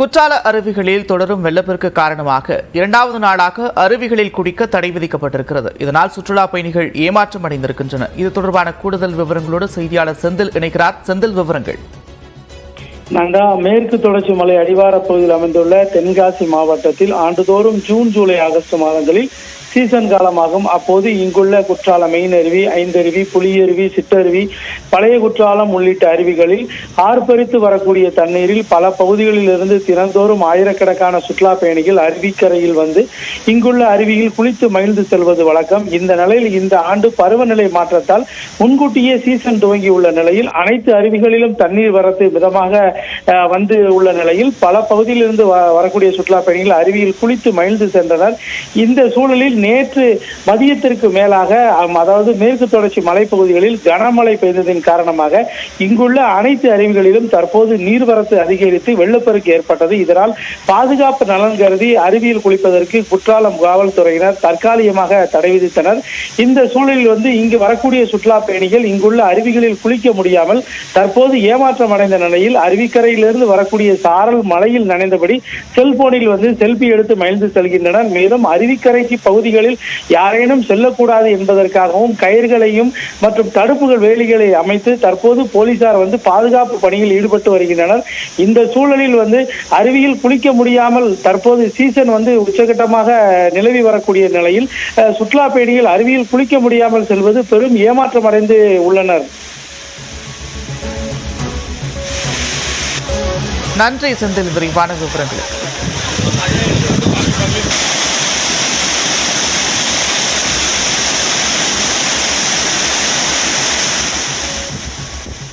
குற்றால அருவிகளில் தொடரும் வெள்ளப்பெருக்கு காரணமாக இரண்டாவது நாளாக அருவிகளில் குடிக்க தடை விதிக்கப்பட்டிருக்கிறது. இதனால் சுற்றுலா பயணிகள் ஏமாற்றம் அடைந்திருக்கின்றனர். இது தொடர்பான கூடுதல் விவரங்களோடு செய்தியாளர் செந்தில் இணைக்கிறார் செந்தில் விவரங்கள். நண்டா மேற்கு தொடர்ச்சி மலை அடிவார பகுதியில் அமைந்துள்ள தென்காசி மாவட்டத்தில் ஆண்டுதோறும் ஜூன் ஜூலை ஆகஸ்ட் மாதங்களில் சீசன் காலமாகும். அப்போது இங்குள்ள குற்றாலம் மெயின் அருவி ஐந்தருவி புலியருவி சிற்றருவி பழைய குற்றாலம் உள்ளிட்ட அருவிகளில் ஆர்ப்பரித்து வரக்கூடிய தண்ணீரில் பல பகுதிகளில் இருந்து தினந்தோறும் ஆயிரக்கணக்கான சுற்றுலா பயணிகள் அருவிக்கரையில் வந்து இங்குள்ள அருவியில் குளித்து மகிழ்ந்து செல்வது வழக்கம். இந்த நிலையில் இந்த ஆண்டு பருவநிலை மாற்றத்தால் முன்கூட்டியே சீசன் துவங்கியுள்ள நிலையில் அனைத்து அருவிகளிலும் தண்ணீர் வரத்து மிதமாக வந்து உள்ள நிலையில் பல பகுதியிலிருந்து வ- வரக்கூடிய சுற்றுலா பயணிகள் அருவியில் குளித்து மகிழ்ந்து சென்றனர் இந்த சூழலில் நேற்று மதியத்திற்கு மேலாக அதாவது மேற்கு தொடர்ச்சி மலைப்பகுதிகளில் கனமழை பெய்ததின் காரணமாக இங்குள்ள அனைத்து அருவிகளிலும் தற்போது நீர்வரத்து அதிகரித்து வெள்ளப்பெருக்கு ஏற்பட்டது. இதனால் பாதுகாப்பு நலன் கருதி அருவியில் குளிப்பதற்கு குற்றாலம் காவல்துறையினர் தற்காலிகமாக தடை விதித்தனர். இந்த சூழலில் வந்து இங்கு வரக்கூடிய சுற்றுலா பயணிகள் இங்குள்ள அருவிகளில் குளிக்க முடியாமல் தற்போது ஏமாற்றம் அடைந்த நிலையில் அருவிக்கரையிலிருந்து வரக்கூடிய சாரல் மலையில் நனைந்தபடி செல்போனில் வந்து செல்பி எடுத்து மகிழ்ந்து செல்கின்றனர். மேலும் அருவிக்கரைக்கு பகுதி பகுதிகளில் யாரேனும் செல்லக்கூடாது என்பதற்காகவும் கயிறுகளையும் மற்றும் தடுப்புகள் வேலிகளை அமைத்து தற்போது போலீசார் வந்து பாதுகாப்பு பணியில் ஈடுபட்டு வருகின்றனர். இந்த சூழலில் வந்து அருவியில் குளிக்க முடியாமல் தற்போது சீசன் வந்து உச்சகட்டமாக நிலவி வரக்கூடிய நிலையில் சுற்றுலா பயணிகள் அருவியில் குளிக்க முடியாமல் செல்வது பெரும் ஏமாற்றம் அடைந்து உள்ளனர். நன்றி செந்தில் விரிவான விவரங்களுக்கு